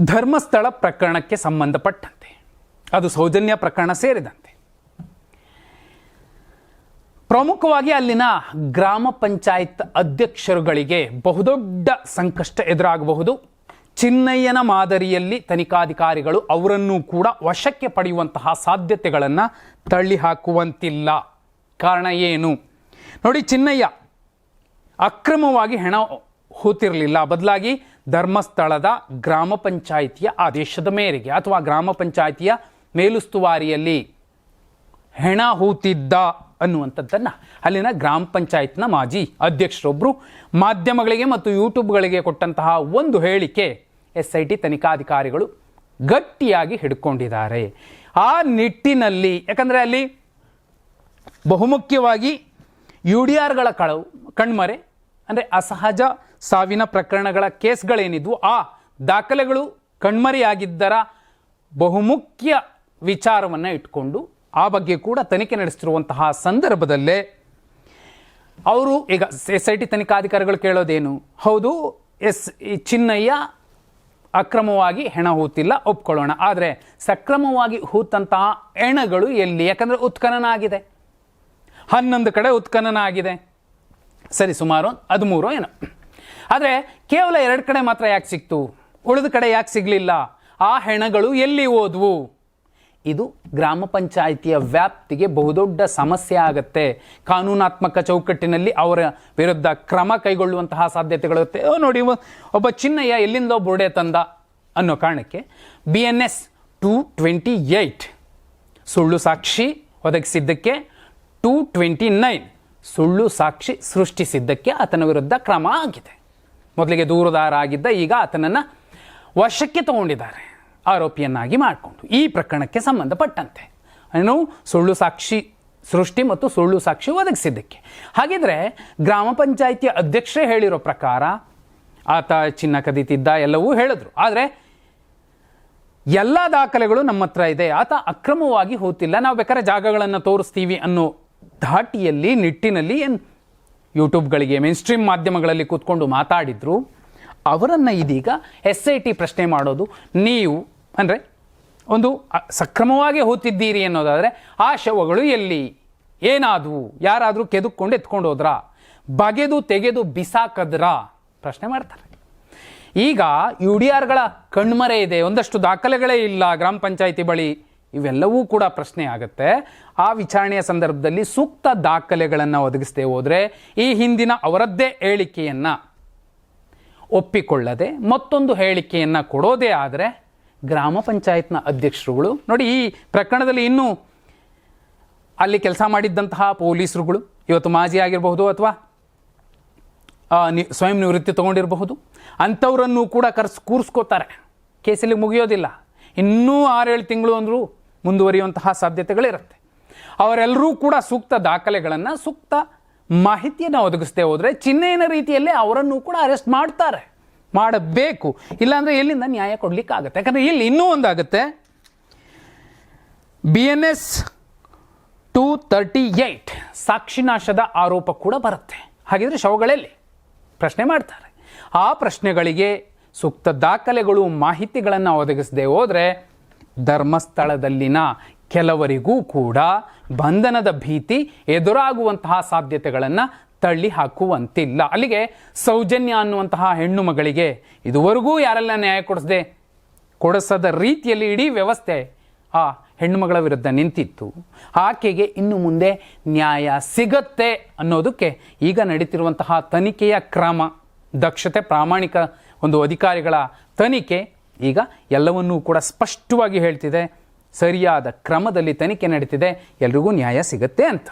ಧರ್ಮಸ್ಥಳ ಪ್ರಕರಣಕ್ಕೆ ಸಂಬಂಧಪಟ್ಟಂತೆ. ಅದು ಸೌಜನ್ಯ ಪ್ರಕರಣ ಸೇರಿದಂತೆ. ಪ್ರಮುಖವಾಗಿ ಅಲ್ಲಿನ ಗ್ರಾಮ ಪಂಚಾಯತ್ ಅಧ್ಯಕ್ಷರುಗಳಿಗೆ ಬಹುದೊಡ್ಡ ಸಂಕಷ್ಟ ಎದುರಾಗಬಹುದು. ಚಿನ್ನಯ್ಯನ ಮಾದರಿಯಲ್ಲಿ ತನಿಖಾಧಿಕಾರಿಗಳು ಅವರನ್ನು ಕೂಡ ವಶಕ್ಕೆ ಪಡೆಯುವಂತಹ ಸಾಧ್ಯತೆಗಳನ್ನು ತಳ್ಳಿ ಹಾಕುವಂತಿಲ್ಲ ಕಾರಣ ಏನು? ನೋಡಿ ಚಿನ್ನಯ್ಯ, ಅಕ್ರಮವಾಗಿ ಹೆಣ ಹೂತಿರಲಿಲ್ಲ ಬದಲಾಗಿ ಧರ್ಮಸ್ಥಳದ ಗ್ರಾಮ ಪಂಚಾಯಿತಿಯ ಆದೇಶದ ಮೇರೆಗೆ ಅಥವಾ ಗ್ರಾಮ ಪಂಚಾಯಿತಿಯ ಮೇಲುಸ್ತುವಾರಿಯಲ್ಲಿ ಹೆಣ ಹೂತಿದ್ದ ಅನ್ನುವಂಥದ್ದನ್ನು ಅಲ್ಲಿನ ಗ್ರಾಮ ಪಂಚಾಯತ್ನ ಮಾಜಿ ಅಧ್ಯಕ್ಷರೊಬ್ಬರು ಮಾಧ್ಯಮಗಳಿಗೆ ಮತ್ತು ಯೂಟ್ಯೂಬ್ಗಳಿಗೆ ಕೊಟ್ಟಂತಹ ಒಂದು ಹೇಳಿಕೆ ಎಸ್ ಐ ಟಿ ತನಿಖಾಧಿಕಾರಿಗಳು ಗಟ್ಟಿಯಾಗಿ ಹಿಡ್ಕೊಂಡಿದ್ದಾರೆ. ಆ ನಿಟ್ಟಿನಲ್ಲಿ ಯಾಕಂದರೆ ಅಲ್ಲಿ ಬಹುಮುಖ್ಯವಾಗಿ ಯು ಡಿ ಆರ್ಗಳ ಕಳವು, ಕಣ್ಮರೆ ಅಂದರೆ ಅಸಹಜ ಸಾವಿನ ಪ್ರಕರಣಗಳ ಕೇಸ್ಗಳೇನಿದ್ವು, ಆ ದಾಖಲೆಗಳು ಕಣ್ಮರೆಯಾಗಿದ್ದರ ಬಹುಮುಖ್ಯ ವಿಚಾರವನ್ನು ಇಟ್ಕೊಂಡು ಆ ಬಗ್ಗೆ ಕೂಡ ತನಿಖೆ ನಡೆಸ್ತಿರುವಂತಹ ಸಂದರ್ಭದಲ್ಲೇ ಅವರು ಈಗ ಎಸ್ ಐ ಟಿ ತನಿಖಾಧಿಕಾರಿಗಳು ಕೇಳೋದೇನು? ಹೌದು, ಎಸ್ ಈ ಚಿನ್ನಯ್ಯ ಅಕ್ರಮವಾಗಿ ಹೆಣ ಹೂತಿಲ್ಲ, ಒಪ್ಕೊಳ್ಳೋಣ. ಆದರೆ ಸಕ್ರಮವಾಗಿ ಹೂತಂತಹ ಹೆಣಗಳು ಎಲ್ಲಿ? ಯಾಕಂದರೆ ಉತ್ಖನನ ಆಗಿದೆ. ಹನ್ನೊಂದು ಕಡೆ ಉತ್ಖನನ ಆಗಿದೆ. ಸರಿ, ಸುಮಾರು ಹದಿಮೂರು ಏನೋ. ಆದರೆ ಕೇವಲ ಎರಡು ಕಡೆ ಮಾತ್ರ ಯಾಕೆ ಸಿಕ್ತು? ಉಳಿದ ಕಡೆ ಯಾಕೆ ಸಿಗಲಿಲ್ಲ? ಆ ಹೆಣಗಳು ಎಲ್ಲಿ ಹೋದ್ವು? ಇದು ಗ್ರಾಮ ಪಂಚಾಯಿತಿಯ ವ್ಯಾಪ್ತಿಗೆ ಬಹುದೊಡ್ಡ ಸಮಸ್ಯೆ ಆಗುತ್ತೆ. ಕಾನೂನಾತ್ಮಕ ಚೌಕಟ್ಟಿನಲ್ಲಿ ಅವರ ವಿರುದ್ಧ ಕ್ರಮ ಕೈಗೊಳ್ಳುವಂತಹ ಸಾಧ್ಯತೆಗಳಿರುತ್ತೆ ನೋಡಿ, ಒಬ್ಬ ಚಿನ್ನಯ್ಯ ಎಲ್ಲಿಂದೋ ಬುರುಡೆ ತಂದ ಅನ್ನೋ ಕಾರಣಕ್ಕೆ B N S two twenty eight ಸುಳ್ಳು ಸಾಕ್ಷಿ ಒದಗಿಸಿದ್ದಕ್ಕೆ ಟೂ ಟ್ವೆಂಟಿ ನೈನ್ ಸುಳ್ಳು ಸಾಕ್ಷಿ ಸೃಷ್ಟಿಸಿದ್ದಕ್ಕೆ ಆತನ ವಿರುದ್ಧ ಕ್ರಮ ಆಗಿದೆ. ಮೊದಲಿಗೆ ದೂರುದಾರ ಆಗಿದ್ದ ಈಗ ಆತನನ್ನು ವಶಕ್ಕೆ ತಗೊಂಡಿದ್ದಾರೆ. ಆರೋಪಿಯನ್ನಾಗಿ ಮಾಡಿಕೊಂಡು ಈ ಪ್ರಕರಣಕ್ಕೆ ಸಂಬಂಧಪಟ್ಟಂತೆ. ಏನು ಸುಳ್ಳು ಸಾಕ್ಷಿ ಸೃಷ್ಟಿ ಮತ್ತು ಸುಳ್ಳು ಸಾಕ್ಷಿ ಒದಗಿಸಿದ್ದಕ್ಕೆ. ಹಾಗಿದ್ರೆ ಗ್ರಾಮ ಪಂಚಾಯಿತಿಯ ಅಧ್ಯಕ್ಷರೇ ಹೇಳಿರೋ ಪ್ರಕಾರ ಆತ ಚಿನ್ನ ಕದೀತಿದ್ದ ಎಲ್ಲವೂ ಹೇಳಿದ್ರು. ಆದರೆ ಎಲ್ಲ ದಾಖಲೆಗಳು ನಮ್ಮ ಹತ್ರ ಇದೆ. ಆತ ಅಕ್ರಮವಾಗಿ ಹೋತಿಲ್ಲ. ನಾವು ಬೇಕಾದ್ರೆ ಜಾಗಗಳನ್ನು ತೋರಿಸ್ತೀವಿ ಅನ್ನೋ ಧಾಟಿಯಲ್ಲಿ ನಿಟ್ಟಿನಲ್ಲಿ ಏನು ಯೂಟ್ಯೂಬ್ಗಳಿಗೆ ಮೇನ್ ಸ್ಟ್ರೀಮ್ ಮಾಧ್ಯಮಗಳಲ್ಲಿ ಕೂತ್ಕೊಂಡು ಮಾತಾಡಿದ್ರು, ಅವರನ್ನು ಇದೀಗ ಎಸ್ ಐ ಟಿ ಪ್ರಶ್ನೆ ಮಾಡೋದು, ನೀವು ಅಂದರೆ ಒಂದು ಸಕ್ರಮವಾಗಿ ಹೋತಿದ್ದೀರಿ ಅನ್ನೋದಾದರೆ ಆ ಶವಗಳು ಎಲ್ಲಿ? ಏನಾದವು? ಯಾರಾದರೂ ಕೆದಕ್ಕೊಂಡು ಎತ್ಕೊಂಡು ಹೋದ್ರಾ? ಬಗೆದು ತೆಗೆದು ಬಿಸಾಕದ್ರಾ? ಪ್ರಶ್ನೆ ಮಾಡ್ತಾರೆ. ಈಗ ಯು ಡಿ ಆರ್ಗಳ ಕಣ್ಮರೆ ಇದೆ, ಒಂದಷ್ಟು ದಾಖಲೆಗಳೇ ಇಲ್ಲ ಗ್ರಾಮ ಪಂಚಾಯಿತಿ ಬಳಿ. ಇವೆಲ್ಲವೂ ಕೂಡ ಪ್ರಶ್ನೆ ಆಗುತ್ತೆ. ಆ ವಿಚಾರಣೆಯ ಸಂದರ್ಭದಲ್ಲಿ ಸೂಕ್ತ ದಾಖಲೆಗಳನ್ನು ಒದಗಿಸದೆ ಹೋದರೆ ಈ ಹಿಂದಿನ ಅವರದ್ದೇ ಹೇಳಿಕೆಯನ್ನು ಒಪ್ಪಿಕೊಳ್ಳದೆ ಮತ್ತೊಂದು ಹೇಳಿಕೆಯನ್ನು ಕೊಡೋದೇ ಆದರೆ ಗ್ರಾಮ ಪಂಚಾಯತ್ನ ಅಧ್ಯಕ್ಷರುಗಳು, ನೋಡಿ ಈ ಪ್ರಕರಣದಲ್ಲಿ ಇನ್ನೂ ಅಲ್ಲಿ ಕೆಲಸ ಮಾಡಿದ್ದಂತಹ ಪೊಲೀಸರುಗಳು, ಇವತ್ತು ಮಾಜಿ ಆಗಿರಬಹುದು ಅಥವಾ ಸ್ವಯಂ ನಿವೃತ್ತಿ ತಗೊಂಡಿರಬಹುದು, ಅಂಥವರನ್ನು ಕೂಡ ಕರ್ಸ್, ಕೂರಿಸ್ಕೋತಾರೆ. ಕೇಸಲ್ಲಿ ಮುಗಿಯೋದಿಲ್ಲ. ಇನ್ನೂ ಆರೇಳು ತಿಂಗಳು ಅಂದರೂ ಮುಂದುವರಿಯುವಂತಹ ಸಾಧ್ಯತೆಗಳಿರುತ್ತೆ. ಅವರೆಲ್ಲರೂ ಕೂಡ ಸೂಕ್ತ ದಾಖಲೆಗಳನ್ನು, ಸೂಕ್ತ ಮಾಹಿತಿಯನ್ನು ಒದಗಿಸದೆ ಹೋದರೆ ಚಿಹ್ನೆಯ ರೀತಿಯಲ್ಲಿ ಅವರನ್ನು ಕೂಡ ಅರೆಸ್ಟ್ ಮಾಡ್ತಾರೆ. ಮಾಡಬೇಕು. ಇಲ್ಲಾಂದರೆ ಎಲ್ಲಿಂದ ನ್ಯಾಯ ಕೊಡಲಿಕ್ಕಾಗತ್ತೆ? ಯಾಕಂದರೆ ಇಲ್ಲಿ ಇನ್ನೂ ಒಂದಾಗುತ್ತೆ. B N S two thirty eight ಸಾಕ್ಷಿನಾಶದ ಆರೋಪ ಕೂಡ ಬರುತ್ತೆ. ಹಾಗಿದ್ರೆ ಶವಗಳಲ್ಲಿ ಪ್ರಶ್ನೆ ಮಾಡ್ತಾರೆ. ಆ ಪ್ರಶ್ನೆಗಳಿಗೆ ಸೂಕ್ತ ದಾಖಲೆಗಳು, ಮಾಹಿತಿಗಳನ್ನು ಒದಗಿಸದೆ ಹೋದರೆ ಧರ್ಮಸ್ಥಳದಲ್ಲಿನ ಕೆಲವರಿಗೂ ಕೂಡ ಬಂಧನದ ಭೀತಿ ಎದುರಾಗುವಂತಹ ಸಾಧ್ಯತೆಗಳನ್ನು ತಳ್ಳಿ ಹಾಕುವಂತಿಲ್ಲ ಅಲ್ಲಿಗೆ ಸೌಜನ್ಯ ಅನ್ನುವಂತಹ ಹೆಣ್ಣು ಮಗಳಿಗೆ ಇದುವರೆಗೂ ಯಾರೆಲ್ಲ ನ್ಯಾಯ ಕೊಡಿಸದೆ? ಕೊಡಿಸದ ರೀತಿಯಲ್ಲಿ ಇಡೀ ವ್ಯವಸ್ಥೆ ಆ ಹೆಣ್ಣುಮಗಳ ವಿರುದ್ಧ ನಿಂತಿತ್ತು. ಆಕೆಗೆ ಇನ್ನು ಮುಂದೆ ನ್ಯಾಯ ಸಿಗತ್ತೆ ಅನ್ನೋದಕ್ಕೆ ಈಗ ನಡೀತಿರುವಂತಹ ತನಿಖೆಯ ಕ್ರಮ. ದಕ್ಷತೆ ಪ್ರಾಮಾಣಿಕ ಒಂದು ಅಧಿಕಾರಿಗಳ ತನಿಖೆ ಈಗ ಎಲ್ಲವನ್ನೂ ಕೂಡ ಸ್ಪಷ್ಟವಾಗಿ ಹೇಳ್ತಿದೆ. ಸರಿಯಾದ ಕ್ರಮದಲ್ಲಿ ತನಿಖೆ ನಡೀತಿದೆ. ಎಲ್ರಿಗೂ ನ್ಯಾಯ ಸಿಗುತ್ತೆ ಅಂತ.